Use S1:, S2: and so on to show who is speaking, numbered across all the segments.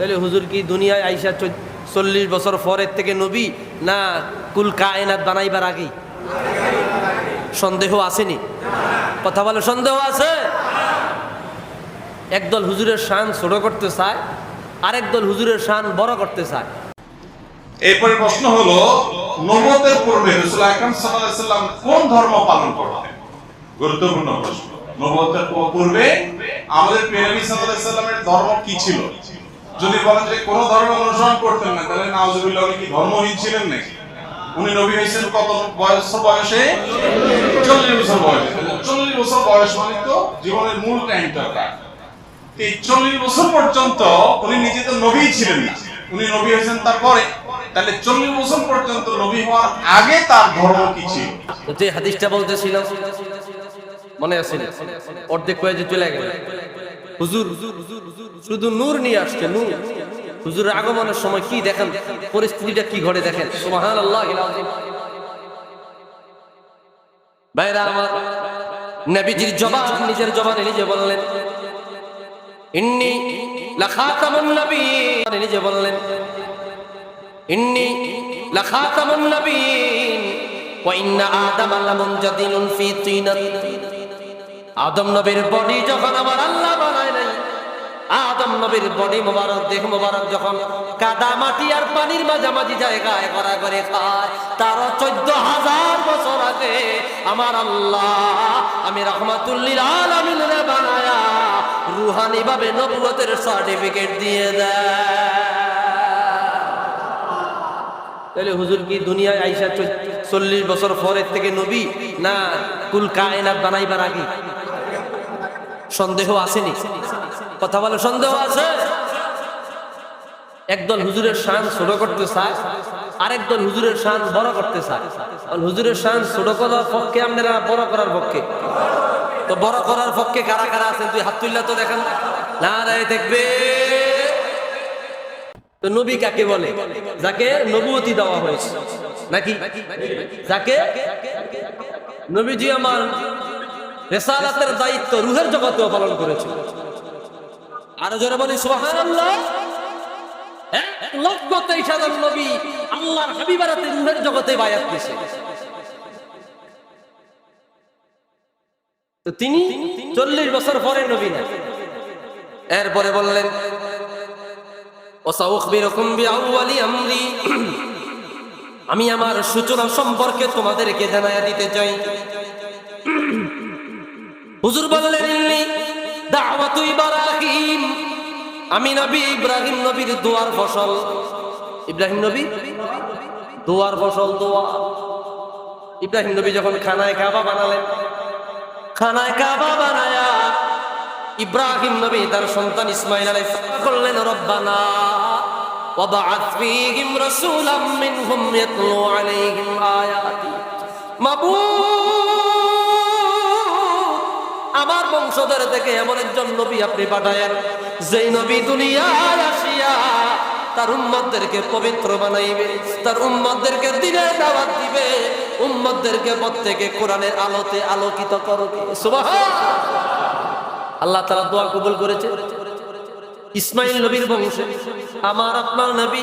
S1: তাহলে হুজুর কি দুনিয়ায় আইসা চল্লিশ বছর পরের থেকে নবী না কুল কায়নাত বানাইবার আগেই সন্দেহ আসেনি? কথা বলে সন্দেহ আছে? একদল হুজুরের শান ছোট করতে চায়, আরেক দল হুজুরের শান বড় করতে চায়।
S2: এরপরে প্রশ্ন হলো নবতের পূর্বে রসুল আকরাম সাল্লাম কোন ধর্ম পালন করতেন? গুরুত্বপূর্ণ প্রশ্ন। নবতের পূর্বে আমাদের সাল্লাল্লাহু আলাইহি সাল্লামের ধর্ম কি ছিল? যদি বলেন যে কোন ধর্ম অনুসরণ করতেন না, তাহলে নাউজুবিল্লাহ উনি কি ধর্মহীন ছিলেন নাকি? উনি নবী হয়েছেন কত বয়স বয়সে? চল্লিশ বছর বয়সে। চল্লিশ বছর বয়স মানে তো জীবনের মূল টাইমটা কার এই চল্লিশ বছর পর্যন্ত উনি নিজে তো নবী ছিলেন না। উনি নবী হয়েছেন তারপরে। তাহলে চল্লিশ বছর পর্যন্ত নবী হওয়ার আগে তার ধর্ম কি ছিল?
S1: যে হাদিসটা বলতেছিলাম মনে আছে? অর্ধেক কয়ে চলে গেল। হুজুর, শুধু নূর নিয়ে আসছে, নূর। হুজুরের আগমনের সময় কি দেখেন? পরিস্থিতিটা কি ঘটে দেখেন? আদাম নবীর বডি যখন আমার আল্লাহ বানায় আদম নবীর বডি মোবারক, দেহ মোবারক যখন কাদা মাটি আর পানির মাঝামাঝি জায়গায় করা করে খায়, তারও চোদ্দ হাজার বছর আগে আমার আল্লাহ আমি রহমাতুল্লিল আলামিনের বানায়া রুহানি ভাবে নবুয়তের সার্টিফিকেট দিয়ে দেয়। তাহলে হুজুর কি দুনিয়ায় আইসা চল্লিশ বছর পরের থেকে নবী না কুল কায়নাত বানাইবার আগে? সন্দেহ আসেনি? কথা বলে সন্দেহ আছে? একদল হুজুরের শান ছোট করতে চায় আরেক দল হুজুরের শান বড় করতে চায়। হুজুরের শান ছোট করার পক্ষে আপনারা বড় করার পক্ষে? তো বড় করার পক্ষে কারা কারা আছেন? তুই হাত তুললা তো দেখেন। না রায় দেখবে? তো নবী কাকে বলে? যাকে নবুয়তি দেওয়া হয়েছে। নাকি? যাকে? নবীজি আমার রেসালাতের দায়িত্ব, রুহের জগতেও পালন করেছে। আরও জোরে বলি লক্ষ তেইশ হাজার নবী আল্লাহর হাবিবারাতে জগতে বায়াত দিয়েছে। তিনি চল্লিশ বছর পরে নবী এরপরে বললেন আমি আমার সূচনা সম্পর্কে তোমাদেরকে জানাইয়া দিতে চাই। হুজুর বললেন দাওয়াতু ইব্রাহিম আমি নবী ইব্রাহিম নবীর দোয়ার ফসল ইব্রাহিম নবী দোয়ার ফসল দোয়া ইব্রাহিম নবী যখন খানায় কাবা বানালেন খানায় কাবা বানায়া ইব্রাহিম নবী তার সন্তান ইসমাইল আলাইহিস সালাম করলেন রব্বানা وبعث فيهم رسولا منهم يتلو عليهم آياتي বংশধর থেকে এমন একজন নবী আপনি পাঠায়েন, যেই নবী দুনিয়ায় আসিয়া তার উম্মতদেরকে পবিত্র বানাইবে, তার উম্মতদেরকে দিনের দাওয়াত দিবে, উম্মতদেরকে প্রত্যেকে কোরআনের আলোতে আলোকিত করবে। আল্লাহ তারা দোয়া কবুল করেছে। ইসমাইল নবীর বংশে। আমার আপনার নবী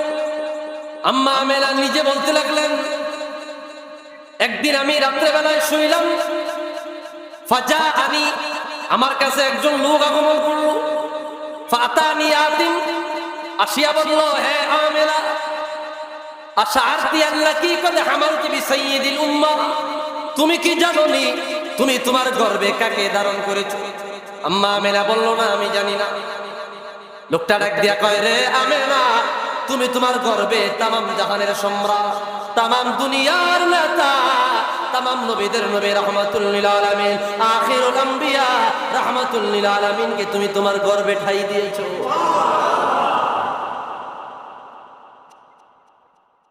S1: আম্মা আমেনা নিজে বলতে লাগলেন, একদিন আমি রাত্রেবেলায় শুইলাম ফাজা আনি আমার কাছে একজন লোক আগমন করল ফাতানি আতিম আসিয়া বলল, হে আমেনা আশা আরতি আল্লাহ কি করে হামালতি বি সাইয়্যিদিল উম্মাহ? তুমি কি জানো তুমি তোমার গর্বে কাকে ধারণ করেছ? আম্মা আমেনা বলল, না, আমি জানি না। লোকটা ডাক দিয়া কয়, রে আমেনা তুমি তোমার গর্বে তামাম জাহানের সম্রাট, তামাম দুনিয়ার নেতা, তামাম নবীদের নবী রহমাতুল্লিল আলামিন, আখিরুল আম্বিয়া রহমাতুল্লিল আলামিনকে তুমি তোমার গর্বে ঠাই দিয়েছ।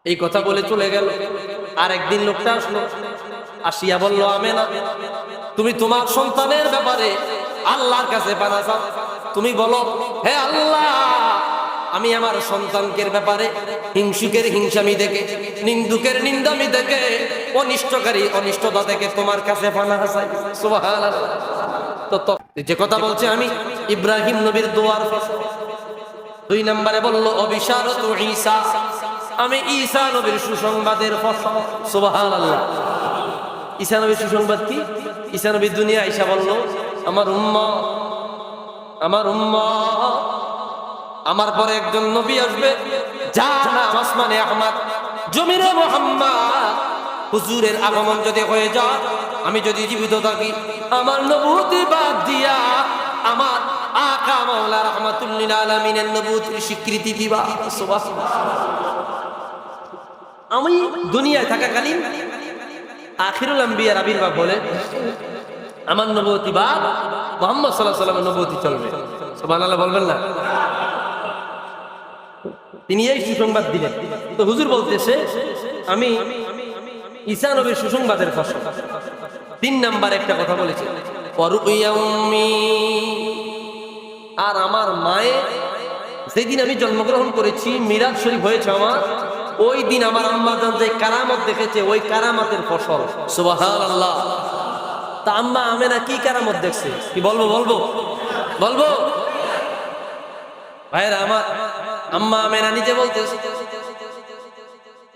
S1: এই কথা বলে চলে গেল। আর একদিন লোকটা আসলো। আসিয়া বলল, আমেনা, তুমি তোমার সন্তানের ব্যাপারে আল্লাহর কাছে চাও। তুমি বলো, হে আল্লাহ আমি আমার সন্তানকের ব্যাপারে হিংসুকের হিংসামি দেখে, নিন্দুকের নিন্দামি দেখে, অনিষ্টকারী অনিষ্টতা থেকে তোমার কাছে সুবহানাল্লাহ। তো যে কথা বলছে আমি, ইব্রাহিম নবীর দোয়ার দুই নম্বরে বলল ঈসা। আমি ঈসা নবীর সুসংবাদের ফসল। ঈসা নবীর সুসংবাদ কি? ঈসা নবীর দুনিয়া, ঈসা বলল, আমার উম্মা আমার উম্মা আমার পরে একজন নবী আসবে যা নাম আসমানে আহমদ। মোহাম্মদ। হুজুরের আগমন যদি হয়ে যায়, আমি যদি জীবিত থাকি, আমার নবুতি বাদ দিয়া আমার আকা মাওলা নবুতির স্বীকৃতি দিবা। আমি দুনিয়ায় থাকাকালীন আখিরুল আম্বিয়ার আবির্ভাব বলে, আমার নবতী বা মোহাম্মদ সাল্লাহ সাল্লামের নবতী চলবে। সুবহানাল্লাহ বলবেন না? তিনি এই সুসংবাদ দিলেন। তো হুজুর বলতেছে, আমি ঈসা নবীর সুসংবাদের ফসল। তিন নাম্বার একটা কথা বলেছে আর আমার মায়ে যেদিন আমি জন্মগ্রহণ করেছি, মিরাজ শরীফ হয়েছে আমার, ওই দিন আমার আম্মা জান যে কারামত দেখেছে, ওই কারামতের ফসল। সুবহানাল্লাহ। তা আম্মা আমেনা কি কারামত দেখছে? কি বলব বলব? বলব? ভাইরা, আমার আম্মা আমেনা নিজে বলতেছে,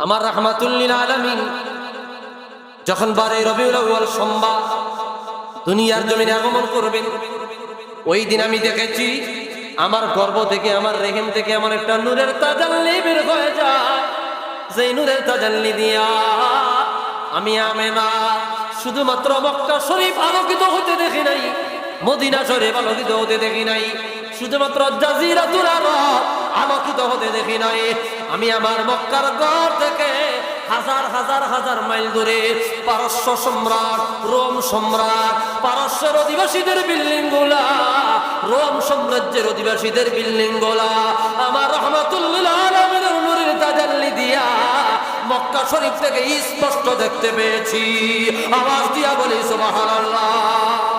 S1: আমার রাহমাতুল্লিল আলামিন যখন বারে রবিউল আউয়াল সোমবার দুনিয়ার জমিনে আগমন করবেন, ওই দিন আমি দেখেছি আমার গর্ব থেকে, আমার রেহেম থেকে আমার একটা নূরের তাজাল্লি বের হয়ে যায়। সেই নূরের তাজাল্লি দিয়া আমি আমেনা শুধুমাত্র মক্কা শরীফ আলোকিত হতে দেখি নাই, মদিনা শরীফ আলোকিত হতে দেখি নাই শুধুমাত্র জাজিরাতুল আরব। আলোকিত হতে দেখি নাই। আমি আমার মক্কার ঘর থেকে হাজার হাজার হাজার মাইল দূরে পারস্য সম্রাট, রোম সম্রাট, পারস্যের অধিবাসীদের বিল্ডিংগুলা, রোম সাম্রাজ্যের অধিবাসীদের বিল্ডিংগুলা, আমার রহমাতুল্লাহ নূরের তাজাল্লি দিয়া মক্কা শরীফ থেকে স্পষ্ট দেখতে পেয়েছি। আওয়াজ দিয়া বলি, সুবহানাল্লাহ।